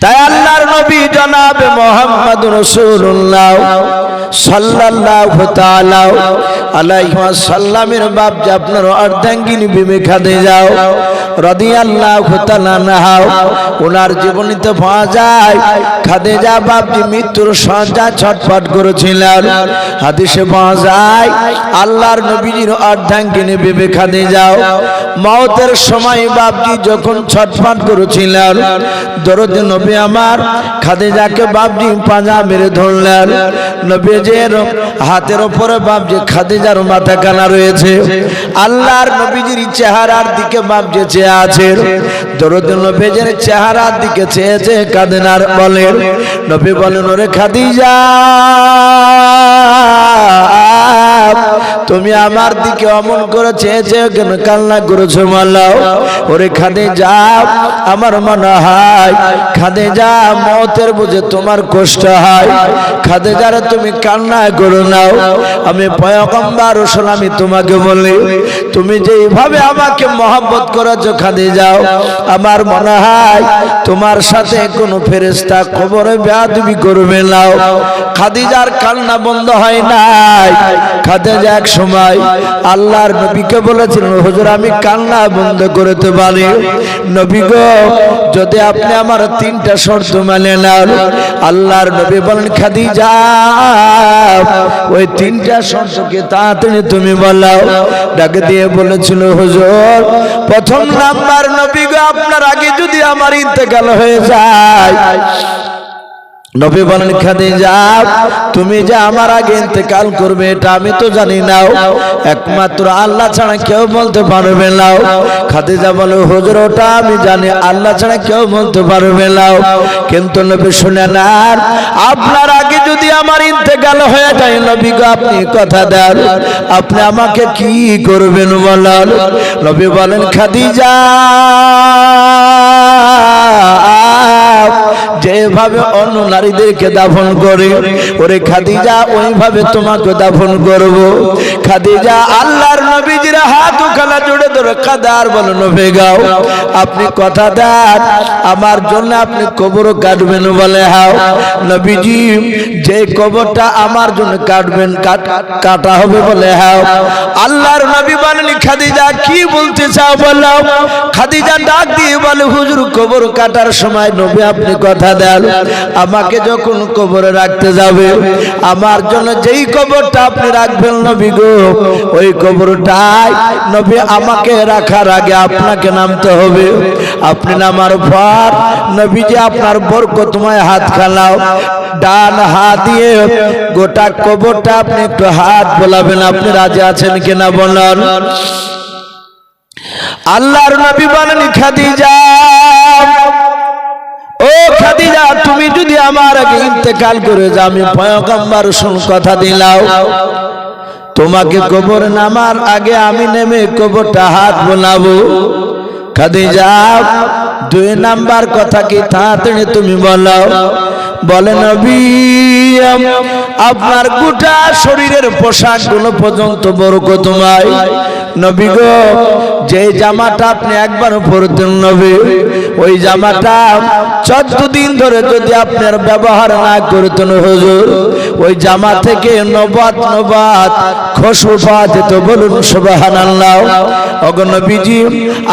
তাই আল্লাহর নবী জনাবে মোহাম্মদ রসুল্লাহ সাল্লাল্লাহু তাআলা আলাইহি ওয়াসাল্লামের বাপ যে আপনার অর্ধাঙ্গিনী বিবে খাদে যাও ওনার যায়। খাদেজা বাপজি মৃত্যুর ছটফট আল্লাহর অর্ধাঙ্গিনী মওতের সময় বাপজি যখন ছটফট করেছিলেন, দরদ নবী আমার খাদিজাকে বাপজি পাঁজা মেরে ধরলেন। নবীজের হাতের উপরে বাপজি খাদিজার মাথা কানা রয়েছে। আল্লাহর নবীজির চেহারার দিকে বাপজি চেয়ে আছে। দরদ নবীজের চেহারার দিকে চেয়েছে কাদিনার বলেন, নবী বলেন, ওরে খাদিজা তুমি আমার দিকে অমন করে চেয়েছে কেন কান্না করেছ মাল্লাও ওরে খাদে যাও আমার মনে হয় খাদে যা, মতের বুঝে তোমার কষ্ট হয়। খাদে যারা তুমি কান্না করো নাও। আমি পয়গম্বর রসুল আমি তোমাকে বলি, তুমি যেইভাবে আমাকে মহব্বত করেছ খাদে যাও। আমার মনে হয় তোমার সাথে কোনো ফেরেস্তা খবরে বেয়াদবি করবে নাও। খাদিজার কান্না বন্ধ হয় নাই। খাদিজা এক সময় আল্লাহর নবীকে বলেছিলেন, হুজুর, আমি কান্না বন্ধ করতে পারি। নবী গো, যদি আপনি আমার তিনটা শর্ত মানে নেন, আল্লাহর নবী বলেন, খাদিজা, ওই তিনটা শর্তকে তাড়াতাড়ি তুমি বলাও। ডাকে দিয়ে বলেছিল, হুজুর, প্রথম নাম্বার নবী গো, আপনার আগে যদি আমার ইন্তেকাল হয়ে যায় নবী বলেন, খাদিজা, তুমি যে আমার আগে ইন্তেকাল করবে, এটা আমি তো জানি নাও একমাত্র আল্লাহ ছাড়া কেউ বলতে পারবে নাও খাদিজা বলে, হুজুর, ওটা আমি জানি, আল্লাহ ছাড়া কেউ বলতে পারবে নাও কিন্তু নবী শুনে না আপনার আগে যদি আমার ইন্তেকাল হয়ে যায়, নবী গো, আপনি কথা দেন। আপনি আমাকে কি করবেন বলেন? নবী বলেন, খাদিজা যেভাবে অন্য নারীদেরকে দাফন করে, ওরে খাদিজা, ওইভাবে তোমাকে দাফন করব। খাদিজা, আল্লাহর নবীজির হাত ওখানে জুড়ে ধরে কাদার বলো নভে গাও, আপনি কথা দেন, আমার জন্য আপনি কবর কাটবেন বলে হাও। নবীজি, যে কবরটা আমার জন্য কাটবেন, কাটা হবে বলে হাও। আল্লাহর নবী বলেন, খাদিজা, কি বলতে চাও বললাম খাদিজা ডাক দিয়ে বলে, হুজুর, কবর কাটার সময় নবী আপনি কথা দেন আমাকে যখন কবরে রাখতে যাবে, আমার জন্য যেই কবরটা আপনি রাখবেন নবী গো, ওই কবরটাই নবী আমাকে রাখার আগে আপনাকে নামতে হবে। আপনি নামার পর নবীজি আপনার বরকতময় হাত খেলাও ডান হাত দিয়ে গোটা কবরটা আপনি একটু হাত বলাবেন। আপনি রাজি আছেন কিনা বলেন? আল্লাহর নবী বলেন, খাদিজা ও খাদিজা, তুমি যদি আমার আগে ইন্তেকাল করে যাও, আমি পয়গম্বর শুন কথা দিলাও। তোমাকে কবর নামার আগে আমি নেমে কবরটা হাত বোলাবো। খাদিজা, দুই নাম্বার কথা কি তাড়াতাড়ি তুমি বলো। বলে, নবী আপনার গোটা শরীরের পোশাকগুলো পর্যন্ত বড় তোমায় নবী গো, যে জামাটা আপনি একবার পরতেন নবী, ওই জামাটা চোদ্দ দিন ধরে যদি আপনার ব্যবহার না করতেন হুজুর, ওই জামা থেকে নবাত নবাত খুশবু পাওয়া যেত বলুন সুবাহান আল্লাহ নবীজি,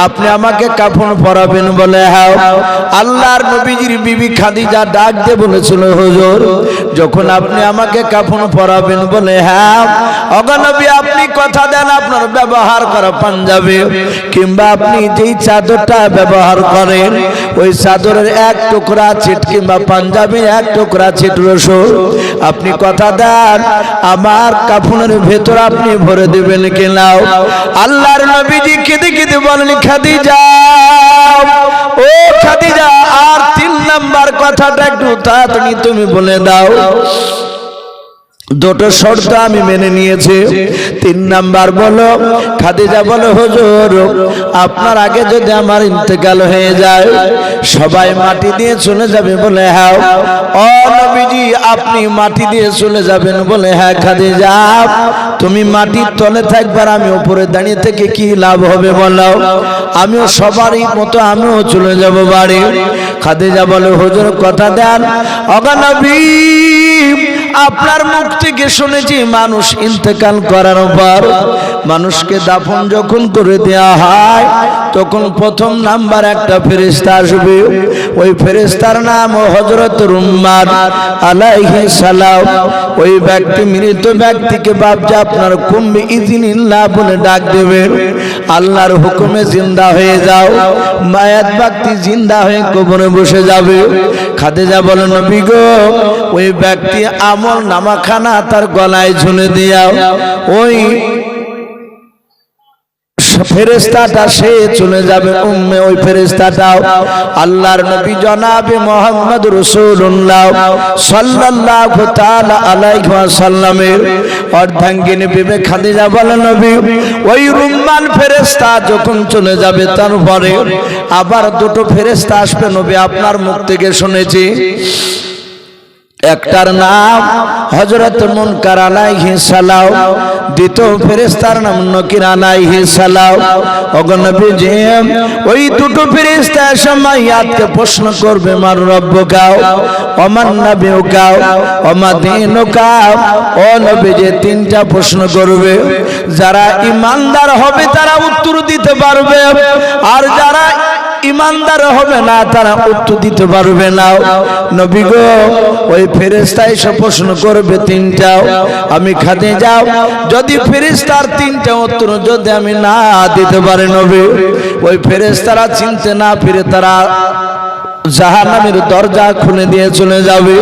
আপনি আমাকে কাফন পরাবেন বলে হ্যাঁ আল্লাহর নবীজির বিবি খাদিজা ডাক দিয়ে বলেছিল হুজুর যখন আপনি আমাকে কাফন পরাবেন বলে হ্যাঁ অগনবী আপনি কথা দেন, আপনার ব্যবহার করা পাঞ্জাবে। কিংবা আপনি যেই চাদরটা ব্যবহার করেন, ওই চাদরের এক টুকরা ছিট, কিংবা পাঞ্জাবির এক টুকরা ছিট রসুন, আপনি কথা দেন, আমার কাফনের ভেতর আপনি ভরে দেবেন কেনাও আল্লাহর নবীজি কেঁদে কেঁদে বলেন, খাদিজা, ও তাড়াতাড়ি তুমি বলে দাও। দুটো শর্ত আমি মেনে নিয়েছি। তিন নাম্বার বলো, খাদিজা বলো, হুজুর, আপনার আগে যদি আমার ইন্তেকাল হয়ে যায়, সবাই মাটি দিয়ে চলে যাবে বলে হ্যাঁ ও নবীজি, আপনি মাটি দিয়ে চলে যাবেন বলে হ্যাঁ খাদিজা। তুমি মাটির তলে থাকবার আমি উপরে দাঁড়িয়ে থেকে কি লাভ হবে বলো। আমিও সবারই মতো আমিও চলে যাব বাড়ি। খাদিজা বলে, হুজুর, কথা দেন। অগানবী আপনার মুখ থেকে শুনেছি মানুষ ইন্তেকাল করার পর মানুষকে দাফন যখন করে দেয়া হয়, তখন প্রথম নাম্বার একটা ফেরেস্তা আসবে। ওই ফেরেস্তার নাম হজরত রুম্মান আলাইহি সালাম। ওই ব্যক্তি, মৃত ব্যক্তিকে বাপজা আপনার কুম্ভি ইজিনিল্লাহ বলে ডাক দেবে। আল্লাহর হুকুমে জিন্দা হয়ে যাও। মায়াত ব্যক্তি জিন্দা হয়ে কবরে বসে যাবে। খাদেজা বলেন নবী গো, ওই ব্যক্তি আমল নামাখানা তার গলায় ঝুলে দিয়াও ওই ফেরেস্তাটা সে চলে যাবে উম্মে ওই ফেরেস্তাটাও আল্লাহর নবী জনাবে মোহাম্মদ রাসূলুল্লাহ সাল্লাল্লাহু তাআলা আলাইহি ওয়াসাল্লামের অর্ধাঙ্গিনী বিবে খাদিজা বলে, নবী, ওই রুম্মান ফেরেস্তা যখন চলে যাবে, তারপরে আবার দুটো ফেরেস্তা আসবে। নবী, আপনার মুখ থেকে শুনেছি একটার নাম হজরত মুনকার আলাইহি সালাম, দ্বিতীয় ফেরেশতার নাম নকির আলাইহি সালাম। অগনবীজি ওই দুটো ফেরেশতা সময়য়াতকে প্রশ্ন করবে, মার রব্বকাও ওমান নবিউকাও ওমা দিনুকাও ও নবীজি, তিনটা প্রশ্ন করবে। যারা ইমানদার হবে তারা উত্তর দিতে পারবে। আর যারা ইমানদার হবে না, তারা উত্তর দিতে পারবে না। নবী গো, ওই ফেরেস্তা এসে প্রশ্ন করবে তিনটাও আমি খাতে যাও, যদি ফেরেস্তার তিনটা উত্তর যদি আমি না দিতে পারি নবী, ওই ফেরেস্তারা চিনতে না ফিরে তারা জাহান্নামের দরজা খুলে দিয়ে চলে যাবে।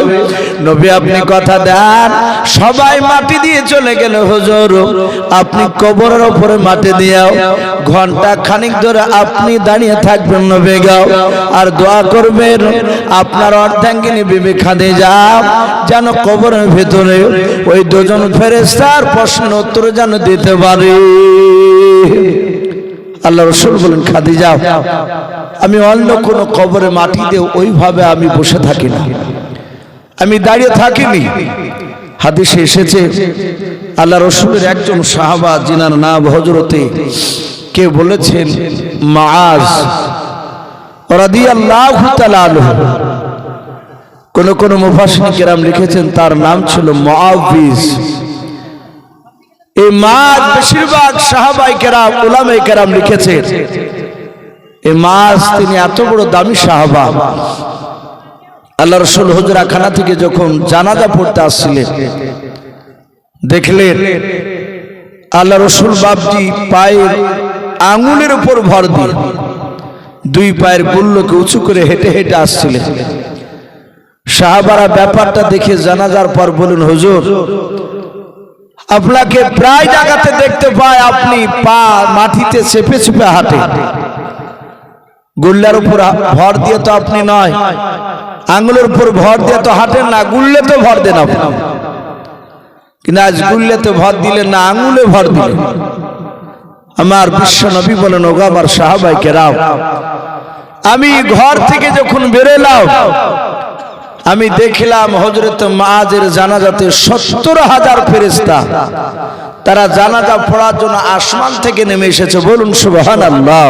নবী, আপনি কথা দেন। সবাই মাটি দিয়ে চলে গেল, হুজুর। আপনি কবরের উপরে মাটি দিয়াও, ঘণ্টা খানিক ধরে আপনি দাঁড়িয়ে থাকবেন নবী গাও আর দোয়া করবেন, আপনার অর্ধাঙ্গিনী বিবে খাদে যেন কবরের ভেতরে ওই দুজন ফেরেস্তার প্রশ্ন উত্তর যেন দিতে পারে। আল্লাহ রসুল বলেন খাদি যাও আমি অন্য কোনো কবরে মাটি দিয়ে ওইভাবে আমি বসে থাকি না। আমি দাঁড়িয়ে থাকিনি। হাদিসে এসেছে, আল্লাহ রসুলের একজন সাহাবা, যিনার নাম হজরতে কে বলেছেন মাজ তাআলা আনহু। কোন কোন মুফাসসির কেরাম লিখেছেন, তার নাম ছিল মুআবিজ এই মাছ বেশিরভাগ সাহাবাই কেরাম ওলামাই কেরাম লিখেছেন। এই মাছ তিনি এত বড় দামি সাহাবা। আল্লাহ রসুল হুজরা খানা থেকে যখন জানাজা পড়তে আসছিলেন, দেখলেন আল্লাহ রসুল বাবজি পায়ের আঙুলের উপর ভর দিয়ে দুই পায়ের গুল্লকে উঁচু করে হেঁটে হেঁটে আসছিলেন। সাহাবারা ব্যাপারটা দেখে জানাজার পর বলুন হুজুর, আপনাকে প্রায় জায়গাতে দেখতে পায় আপনি পা মাটিতে চেপে চেপে হাঁটে। গুল্লার উপর ভর দিয়ে তো আপনি নয় আঙুলের উপর ভর দিয়ে তো হাঁটেন না, গুল্লে তো ভর দেন কিন্তু আজ গুল্লে তো ভর দিলেন না, আঙুলে ভর দিলেন। আমার বিশ্ব নবী বলেন, ওগো আমার সাহাবাইকে রাও আমি ঘর থেকে যখন বেরোলাম, আমি দেখলাম হজরত মাহাজের জানাজাতে সত্তর হাজার ফেরেস্তা তারা জানাজা পড়ার জন্য আসমান থেকে নেমে এসেছে। বলুন সুবহান আল্লাহ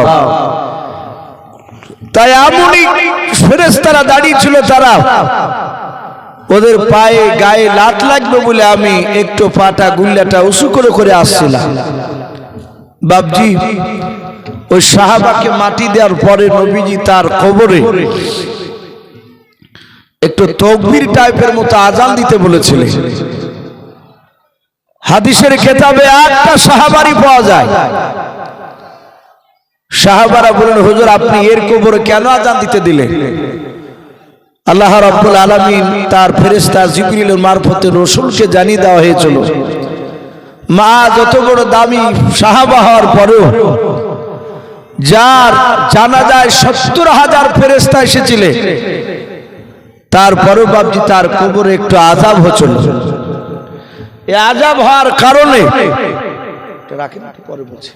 তাই এমনই ফেরেস্তারা দাঁড়িয়ে ছিল তারা। ওদের পায়ে গায়ে লাত লাগবে বলে আমি একটু পাটা গুল্লাটা উঁচু করে করে আসছিলাম। বাবজি ওই সাহাবাকে মাটি দেওয়ার পরে নবীজি তার কবরে একটু তকবির টাইপের মতো আজান দিতে বলেছিলেন। হাদিসের খেতাবে একটা সাহাবারি পাওয়া যায়। সাহাবারা বলেন হুজুর, আপনি এর কবরে কেন আজান দিতে দিলেন? আল্লাহ রাব্বুল আলামিন তার ফেরেশতা জিবরিলের মারফতে রসুলকে জানিয়ে দেওয়া হয়েছিল। মা যত বড় দামি সাহাবা হওয়ার পরেও যার জানা যায় সত্তর হাজার ফেরেস্তা এসেছিলেন তারপরেও বাবজি তার কবরে একটু আজাব হচ্ছিল। এ আজাব হওয়ার কারণে রাখেন পরে বলছি।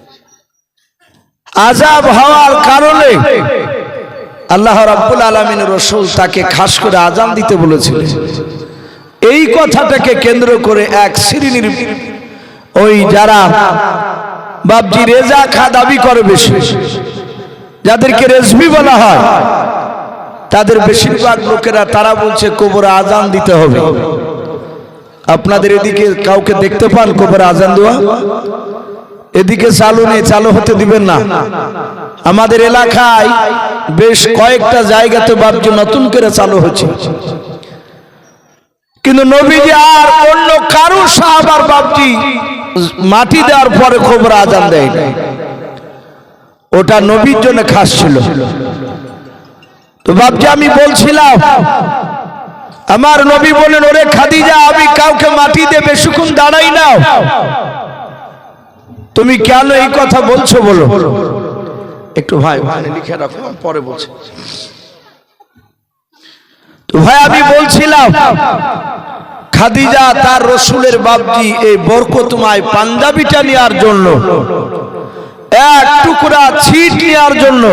আজাব হওয়ার কারণে আল্লাহ রাব্বুল আলামিন রসুল তাকে খাস করে আজান দিতে বলেছিলেন এই কথাটাকে কেন্দ্র করে এক শ্রেণির ওই যারা বাবজি রেজা খা দাবি করে বেশি, যাদেরকে রেজবি বলা হয়, তাদের বেশিরভাগ লোকেরা তারা বলছে, কোবরে আজান দিতে হবে। আপনাদের এদিকে কাউকে দেখতে পান, কোবরে আজান দেওয়া? এদিকে চালু নেই, চালু হতে দিবেন না। আমাদের এলাকায় বেশ কয়েকটা জায়গাতে বাবজি নতুন করে চালু হচ্ছে কিন্তু নবীজি আর অন্য কারও সাহাবার বাবজি মাটি দেওয়ার পরে খবর আজান দেয় ওটা নবীর জন্য খাস ছিল। তো বাবজি আমি বলছিলাম, আমার নবী বলেন, ওরে খাদিজা, আমি কাউকে মাটি দিয়ে বেশিক্ষণ দাঁড়াই না তুমি কেন এই কথা বলছো বলো? একটু ভাই, ওখানে লিখে রাখো পরে বলছি। তো ভাই, আমি বলছিলাম, খাদিজা তার রসুলের বাপজি এই বরকতমায় পাঞ্জাবিটা নেওয়ার জন্য, এক টুকরা ছিট নেওয়ার জন্য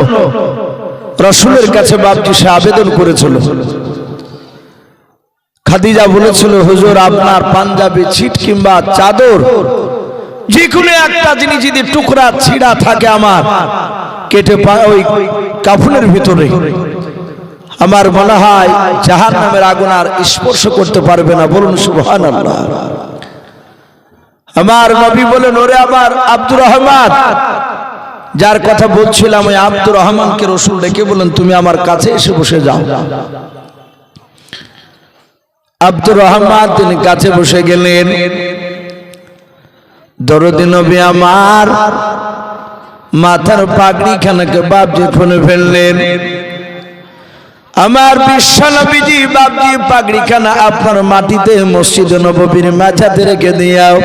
রসুলের কাছে বাপজি সে আবেদন করেছিল। খাদিজা বলেছিল, হুজুর, আপনার পাঞ্জাবি ছিট কিংবা চাদর যে কোনো একটা জিনিস যদি টুকরা ছিঁড়া থাকে আমার, কেটে ওই কাফনের ভিতরে, আমার মনে হয় জাহান নামের আগুন আর স্পর্শ করতে পারবে না। বলুন সুবহান আমার নবী বলেন, ওরে আমার আব্দুর রহমান। যার কথা বলছিলাম, ওই আব্দুর রহমানকে রসুল ডেকে বলেন তুমি আমার কাছে এসে বসে যাও। আব্দুর রহমান তিনি কাছে বসে গেলেন। দরদি নবী আমার মাথার পাগড়ি খানাকে বাপজি খুলে ফেললেন। আমার বিশ্বনবীজি বাপজি পাগড়ি খানা আপনার মাটিতে মসজিদ নববীর মাথাতে রেখে দিয়াও।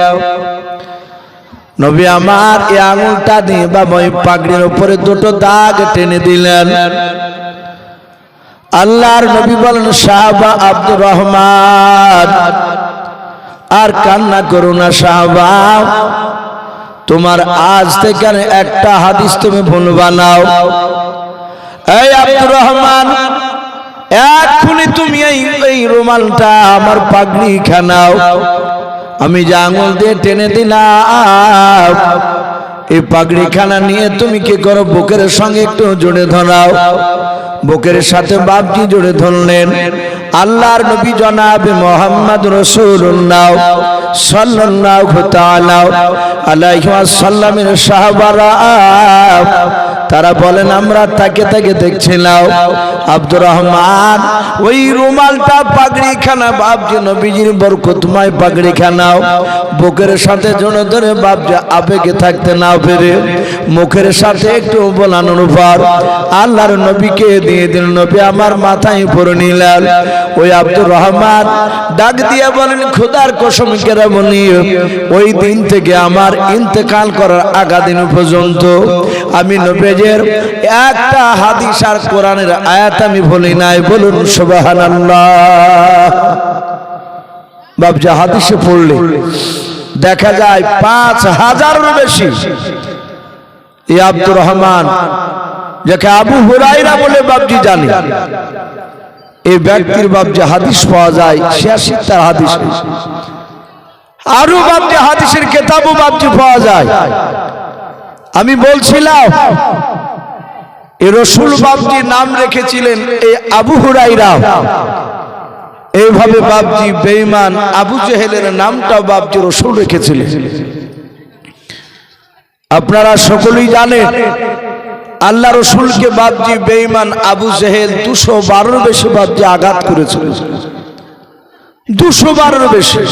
নবী আমার এই আঙুলটা দিয়ে বাবা ওই পাগড়ির উপরে দুটো দাগ টেনে দিলেন। আল্লাহর নবী বলেন, সাহাবা আব্দুর রহমান আর কান্না করো না সাহাবা তোমার আজ থেকে একটা হাদিস তুমি ভুল বানাও। এই আব্দুর রহমান, এক্ষুনি তুমি এই এই রুমালটা আমার পাগড়ি খানাও। আমি যে আঙুল দিয়ে টেনে দিলাম, এই পাগড়ি খানা নিয়ে তুমি কি করো? বুকের সঙ্গে একটু জুড়ে ধরাও। বুকের সাথে বাপজি জুড়ে ধরলেন। আল্লাহর নবী জনাব মোহাম্মদ রসুল্লাহ সাল্লাল্লাহু তাআলা আলাইহি ওয়াসাল্লামের সাহাবারা তারা বলেন আমরা তাকে তাকে দেখছিলাম। আব্দুর রহমান, ওই রুমালটা পাগড়ি খানা, বাপজি নবীজির পাগড়ি খানাও। বুকের সাথে জোরে ধরে বাপজি আবেগে থাকতে না পেরে মুখের সাথে একটু বলানোর পর আল্লাহর নবীকে দিয়ে দিল নবী, আমার মাথায় পরে নিলেন। ওই আব্দুর রহমান ডাক দিয়ে বলেন, খোদার কসম কেরামনি ওই দিন থেকে আমার ইন্তেকাল করার আগা দিন পর্যন্ত আমি নবেজের একটা হাদিস আর কোরআনের আয়াত আমি বলি নাই, বলুন সুবহানাল্লাহ। বাবজা হাদিসে পড়লে দেখা যায় পাঁচ হাজারের বেশি। এই আব্দুর রহমান, যাকে আবু হুরাইরা বলে বাবজি জানে। এই ব্যক্তির বাবজি হাদিস পাওয়া যায় ছিয়াশি তার হাদিস। আরও বাবজি হাদিসের কেতাবও বাবজি পাওয়া যায়। আমি বলছিলাম, এ রসুল বাবজি নাম রেখেছিলেন এই আবু হুরাইরা এইভাবে বাবজি বেঈমান আবু জেহেলের নামটা বাবজি রসুল রেখেছিলেন। আপনারা সকলেই জানেন, আল্লাহ রসুলকে বাবজি বেঈমান আবু জেহেল দুশো বারোর বেশি বাবজি আঘাত করেছিল। দুশো বারোর বেশি।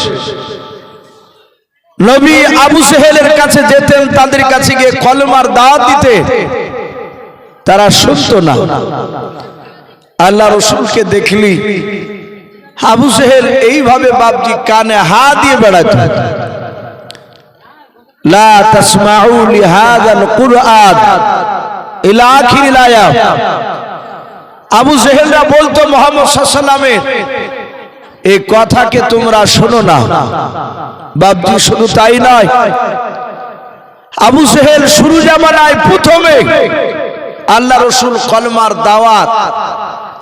নবী আবু জেহেলের কাছে যেতেন তাদের কাছে গিয়ে কলমার দাওয়াত দিতে। তারা শুনত না। আল্লাহ রসুলকে দেখলি। আবু জেহেল এইভাবে বাবজি কানে হা দিয়ে বেড়াতো। আবু জেহেলরা বলতো মোহাম্মদ সাল্লামের এই কথাকে তোমরা শোনো না। বাবজি শুধু তাই নয়, আবু সেহেল শুরু জামানায় প্রথমে আল্লাহ রসুল কলমার দাওয়াত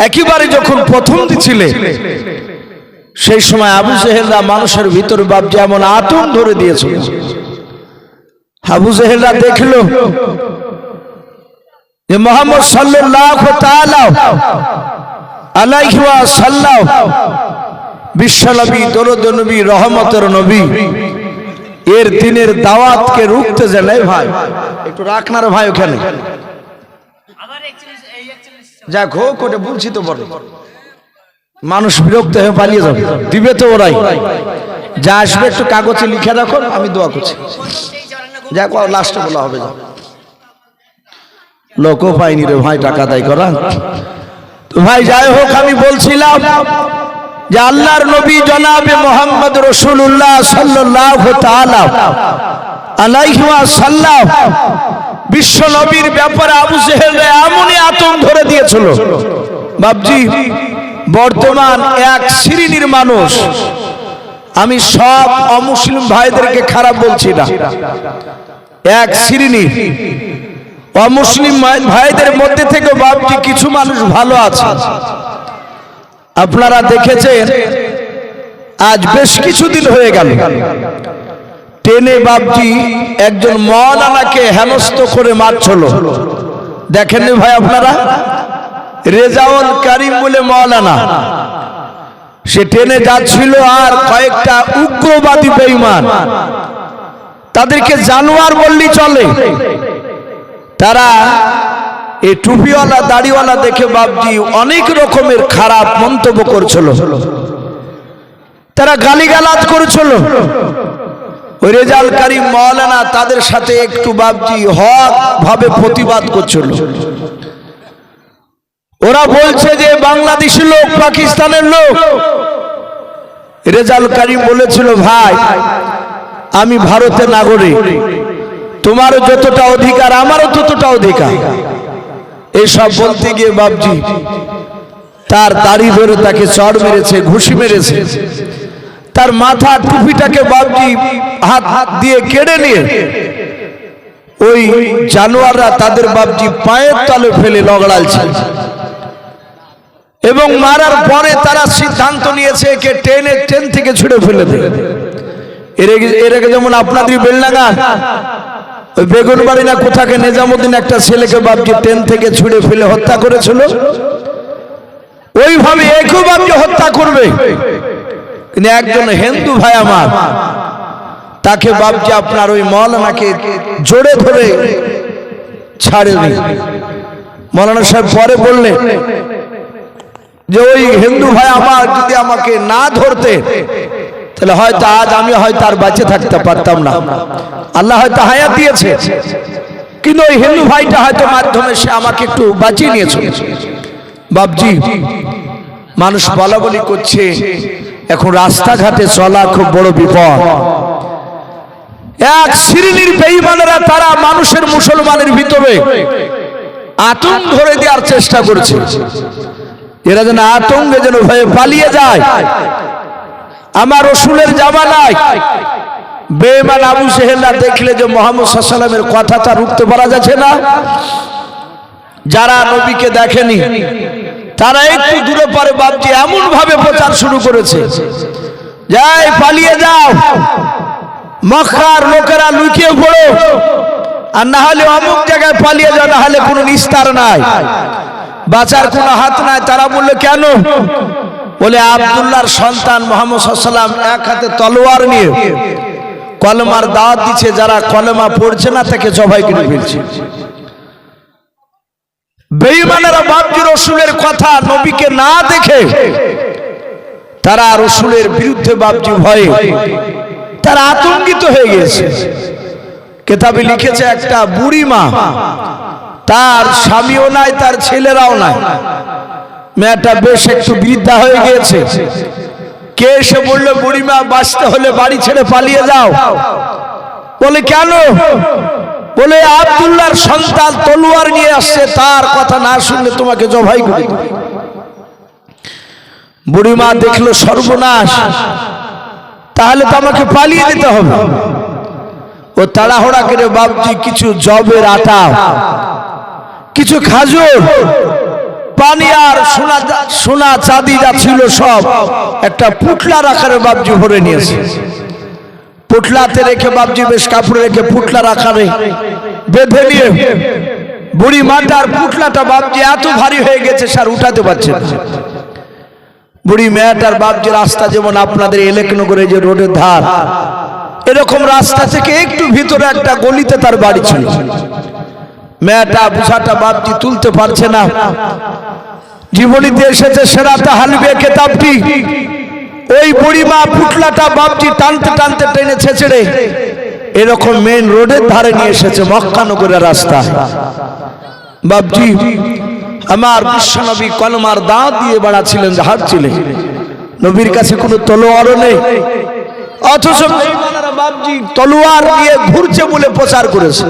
একেবারে যখন প্রথম দিছিলে সেই সময় আবু সেহেলরা মানুষের ভিতর বাবজি এমন আতঙ্ক ধরে দিয়েছিল। আবু সেহেলরা দেখল যে মোহাম্মদ সাল্লাল্লাহু তাআলা আলাইহি ওয়া সাল্লাম বিশ্বনবী দরুদ নবী রহমতের নবী। এর দিনের দাওয়াতকে রুখতে জানে ভাই, একটু রাখনার ভাই ওখানে। যাক হোক ওটা বলছি তো বড় মানুষ বিরক্ত হয়ে পালিয়ে যাবে। দিবে তো ওরাই। যা আসবে একটু কাগজে লিখে রাখো, আমি দোয়া করছি। যাক লাস্টে বলা হবে যা। লোকও পাইনি রে ভাই, টাকা দায় করা তো ভাই, যাই হোক, আমি বলছিলাম যে আল্লাহর নবী জনাবে মোহাম্মদ রসুল্লাহ সাল্লাহ আলাইহি সাল্লাম বিশ্ব নবীর ব্যাপারে আবু জেহেল এমনই আতঙ্ক ধরে দিয়েছিল। বাবজি বর্তমান এক শ্রেণির মানুষ, আমি সব অমুসলিম ভাইদেরকে খারাপ বলছি না। এক শ্রেণি, অমুসলিম ভাইদের মধ্যে থেকে বাবজি কিছু মানুষ ভালো আছে। আপনারা দেখেছেন, আজ বেশ কিছুদিন হয়ে গেল। টেনে বাবজি একজন মৌলানাকে হেনস্থ করে মারছিল। দেখেননি ভাই আপনারা? রেজাউল কারিম বলে মৌলানা সে ট্রেনে যাচ্ছিল আর কয়েকটা উগ্রবাদী বেঈমান। তাদেরকে জানোয়ার বললি চলে। তারা এই টুপিওয়ালা, দাড়িওয়ালা দেখে বাবজি অনেক রকমের খারাপ মন্তব্য করছিল। তারা গালিগালাজ করেছিল। ওই রেজালকারী মৌলানা তাদের সাথে একটু বাবজি হক ভাবে প্রতিবাদ করছিল। ওরা বলছে যে বাংলাদেশি লোক, পাকিস্তানের লোক। রেজাল কারিম বলেছিল, ভাই, আমি ভারতের নাগরিক। তোমারও যতটা অধিকার, আমারও ততটা অধিকার। এসব বলতে গিয়ে বাবজি তার দাড়ি ধরে তাকে চড় মেরেছে, ঘুষি মেরেছে। তার মাথা টুপিটাকে বাবজি হাত হাত দিয়ে কেড়ে নিয়ে ওই জানোয়াররা তাদের বাবজি পায়ের তলে ফেলে লগড়ালছে এবং মারার পরে তারা সিদ্ধান্ত নিয়েছে একে ট্রেনে ট্রেন থেকে ছুড়ে ফেলে দেবে। এর আগে- যেমন আপনাদের বেলনাগান বেগুন বাড়ি না কোথাকে নিজামুদ্দিন একটা ছেলেকে বাপজি ট্রেন থেকে ছুড়ে ফেলে হত্যা করেছিল? ওইভাবে একই বাপকে হত্যা করবে। কিন্তু একজন হিন্দু ভাই আমার, তাকে বাপজি আপনার ওই মৌলানাকে জোরে ধরে ছাড়েনি। মৌলানা সাহেব পরে বললেন যে ওই হিন্দু ভাই আমার যদি আমাকে না ধরতে তাহলে হয়তো আজ আমি হয়তো আর বাঁচে থাকতে পারতাম না। আল্লাহ হয়তো হায়াত দিয়েছে। কিন্তু ওই হিন্দু ভাইটা হয়তো মাধ্যমে সে আমাকে একটু বাঁচিয়ে নিয়েছে। বাবজি মানুষ বলা বলি করছে, এখন রাস্তাঘাটে চলা খুব বড় বিপদ। এক শ্রেণির বেঈমানেরা তারা মানুষের মুসলমানের ভিতরে আতঙ্ক ধরে দেওয়ার চেষ্টা করছে। এরা যেন আতঙ্কে যেন ভয়ে পালিয়ে যায়। আমার রসুলের জামানায় বেমান আবু সেহেলা দেখলে যে মোহাম্মদ সাল্লামের কথাটা রুখতে পারা যাচ্ছে না। যারা নবীকে দেখেনি, তারা একটু দূরে পরে বাপজি এমন ভাবে প্রচার শুরু করেছে। যাই, পালিয়ে যাও। মক্কার লোকেরা লুকিয়ে পড়ো। আর না হলে অমুক জায়গায় পালিয়ে যাও, না হলে কোনো নিস্তার নাই। বাঁচার কোনো হাত নাই। তারা বলল, কেন? বলে, আবদুল্লাহর সন্তান মোহাম্মদ সাল্লাম এক হাতে তলোয়ার নিয়ে কলমার দাওয়াত দিচ্ছে যারা কলমা পড়ছে না, তাকে জবাই করে ফেলছে। বেঈমানেরা বাপজি রসুলের কথা নবীকে না দেখে তারা রসুলের বিরুদ্ধে বাপজি ভয়ে তারা আতঙ্কিত হয়ে গেছে কেতাবে লিখেছে, একটা বুড়ি মা, তার স্বামীও নাই, তার ছেলেরাও নাই। মেয়েটা বেশ একটু বৃদ্ধা হয়ে গিয়েছে। কে এসে বলল, বুড়িমা, বাঁচতে হলে বাড়ি ছেড়ে পালিয়ে যাও। বলে, কেন? বলে, আব্দুল্লাহর সন্তান তলোয়ার নিয়ে আসছে, তার কথা না শুনলে তোমাকে জবাই করে। বুড়িমা দেখল, সর্বনাশ। তাহলে তো আমাকে পালিয়ে দিতে হবে। ও তাড়াহুড়া করে, বাপজি, কিছু জবের আটা, কিছু খাজুর পানি আর সোনা সোনা চাঁদি যা ছিল সব, একটা পুটলার আকারে বাপজি ভরে নিয়েছে। পুটলাতে রেখে বাপজি বেশ কাপড়ে রেখে পুটলার আকারে বেঁধে নিয়ে বুড়ি মাটার পুটলাটা বাপজি এত ভারী হয়ে গেছে স্যার উঠাতে পারছে না। বুড়ি মেয়েটার বাপজি রাস্তা যেমন আপনাদের এলেকনগরে যে রোডের ধার, এরকম রাস্তা থেকে একটু ভিতরে একটা গলিতে তার বাড়ি ছিল। মেয়েটা বুঝাটা বাপজি তুলতে পারছে না। জীবনীতে এসেছে সেরাতে হালবে কেতাবটি ওই বুড়িমা পুটলাটা বাপটি টানতে টানতে টেনে ছেচড়ে এরকম মেন রোডের ধারে নিয়ে এসেছে মক্কানগরের রাস্তা। বাপজি, আমার বিশ্বনবী কলমার দাঁত দিয়ে বাড়াচ্ছিলেন, হাঁটছিলেন। নবীর কাছে কোনো তলোয়ারও নেই। অথচ তলোয়ার দিয়ে ঘুরছে বলে প্রচার করেছে।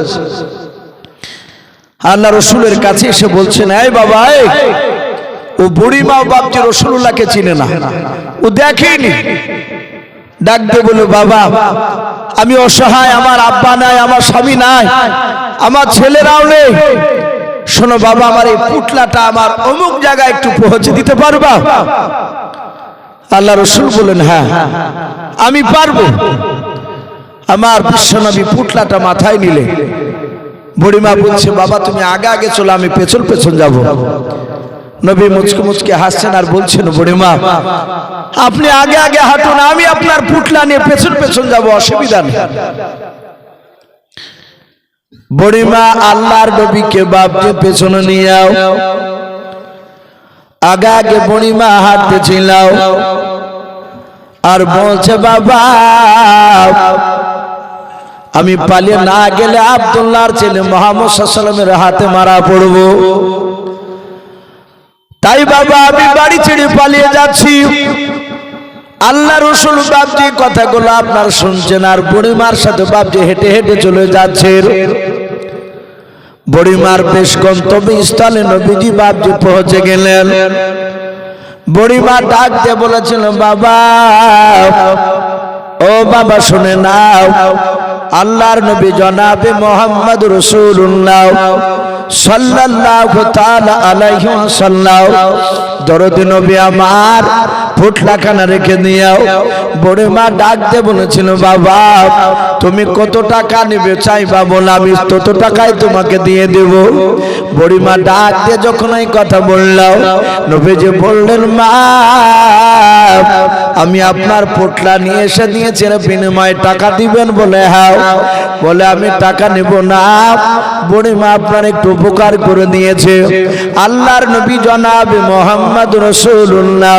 আল্লাহ রসুলের কাছে এসে বলছেন, এই বাবা ও বুড়িমা বাপজি রসুল্লাহকে চিনে না। ও দেখেনি। ডাক বলে বাবা, আমি অসহায়, আমার আব্বা নাই, আমার স্বামী নাই, আমার ছেলেরাও নেই। শোনো বাবা, আমার এই পুটলাটা আমার অমুক জায়গায় একটু পৌঁছে দিতে পারবা? আল্লাহ রসুল বলেন হ্যাঁ আমি পারব। আমার বিশ্বনবী পুটলাটা মাথায় নিলে। বুড়িমা বলছে, বাবা, তুমি আগে আগে চলো, আমি পেছন পেছন যাব। নবী মুচকে মুচকে হাসছেন আর বলছেন, বুড়িমা, আপনি আগে আগে হাঁটুন, আমি আপনার পুটলা নিয়ে পেছন পেছন যাব, অসুবিধা নেই। বুড়িমা, আল্লাহর নবীকে বাপকে পেছনে নিয়ে আও আগে আগে বুড়িমা হাঁটতে হাঁটতেছিল আর বলছে, বাবা আমি পালিয়ে না গেলে আবদুল্লাহর ছেলে মোহাম্মদ সাল্লামের হাতে মারা পড়ব। তাই বাবা, আমি বাড়ি ছেড়ে পালিয়ে যাচ্ছি। আল্লাহ রসুল বাবজি কথাগুলো আপনার শুনছেন আর বুড়িমার সাথে বাবজি হেঁটে হেঁটে চলে যাচ্ছেন বুড়িমার বেশ গন্তব্য স্থলে নবীজি বাবজি পৌঁছে গেলেন। বুড়িমা ডাক দিয়ে বলেছিল, বাবা, ও বাবা, শুনে নাও আল্লাহর নবী জনাবে মোহাম্মদ রসুল্লাহ সাল্লাল্লাহু তাআলা আলাইহি ওয়াসাল্লাম। দরদ নবী আমার ফুটলাখানা রেখে দিও বড় মা ডাক দে বলেছিল, বাবা, তুমি কত টাকা নেবে? চাইবা বলে আমি তত টাকাই তোমাকে দিয়ে দেব। বড়িমা ডাক দিয়ে যখন এই কথা বললাম নবী যে বললেন, মা, আমি আপনার পোটলা নিয়ে এসে দিয়েছি এর বিনিময়ে টাকা দিবেন বলে হ্যাঁ বলে, আমি টাকা নেব না। বুড়িমা আপনার একটু উপকার করে দিয়েছে। আল্লাহর নবী জনাব মোহাম্মদ রসুল্লাহ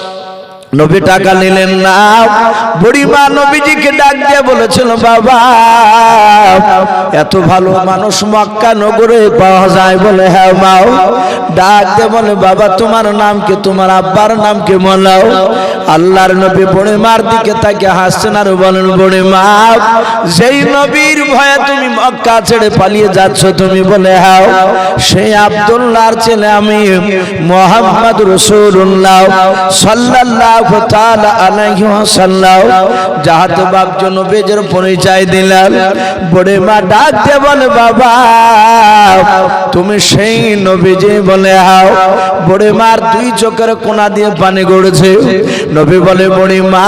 নবী টাকা নিলেন না। বুড়ি বুড়িমা নবীজিকে ডাক দিয়ে বলেছিল, বাবা, এত ভালো মানুষ মক্কা নগরে পাওয়া যায় বলে হ্যাঁ মাও ডাক দিয়ে বলে, বাবা, তোমার নাম কি, তোমার আব্বার নাম কি বলাও আল্লাহর নবী বুড়িমার দিকে তাকে হাসছেন আর বলেন বুড়িমা যেই নবীর ভয়ে তুমি মক্কা ছেড়ে পালিয়ে যাচ্ছ, তুমি বলে হ্যাঁ সেই আব্দুল্লাহর ছেলে আমি মোহাম্মদ রসুল্লাহ সাল্লাল্লাহু তাআলা আলাইহি ওয়াসাল্লাম জাহাত বাপ জনবেজের পরিচয় দিলাম বড়ে মা ডাক দিয়ে বলে বাবা। তুমি সেই নবীজি বলে হাও বড়ে মার দুই চোখের কোনা দিয়ে পানি গড়েছে। নবী বলে, বড়ি মা,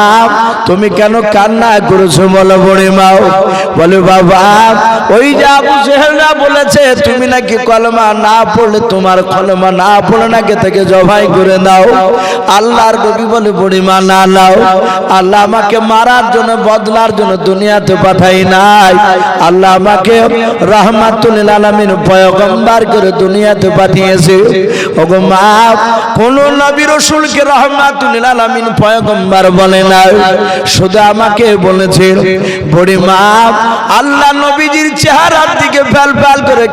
তুমি কেন কান্না করেছ বলো বড়ি মাও বলে, বাবা, ওই যে আবু জেহেলরা বলেছে, তুমি নাকি কলমা না পড়লে, তোমার কলমা না পড়লে নাকি থেকে জবাই করে দাও। আল্লাহর নবী বলে বুড়িমা না নাও। আল্লাহ আমাকে মারার জন্য, বদলার জন্য দুনিয়াতে পাঠাই নাই। আল্লাহ আমাকে রহমাতুল আলামিন পয়গম্বর করে দুনিয়াতে পাঠিয়েছে। ওগো মা, কোন নবী রসুলকে রহমাতুল আলামিন পয়গম্বর বলে না শুধু আমাকে বলেছে বুড়িমা আল্লাহ নবীজির চেহারার দিকে ফেল ফেল করে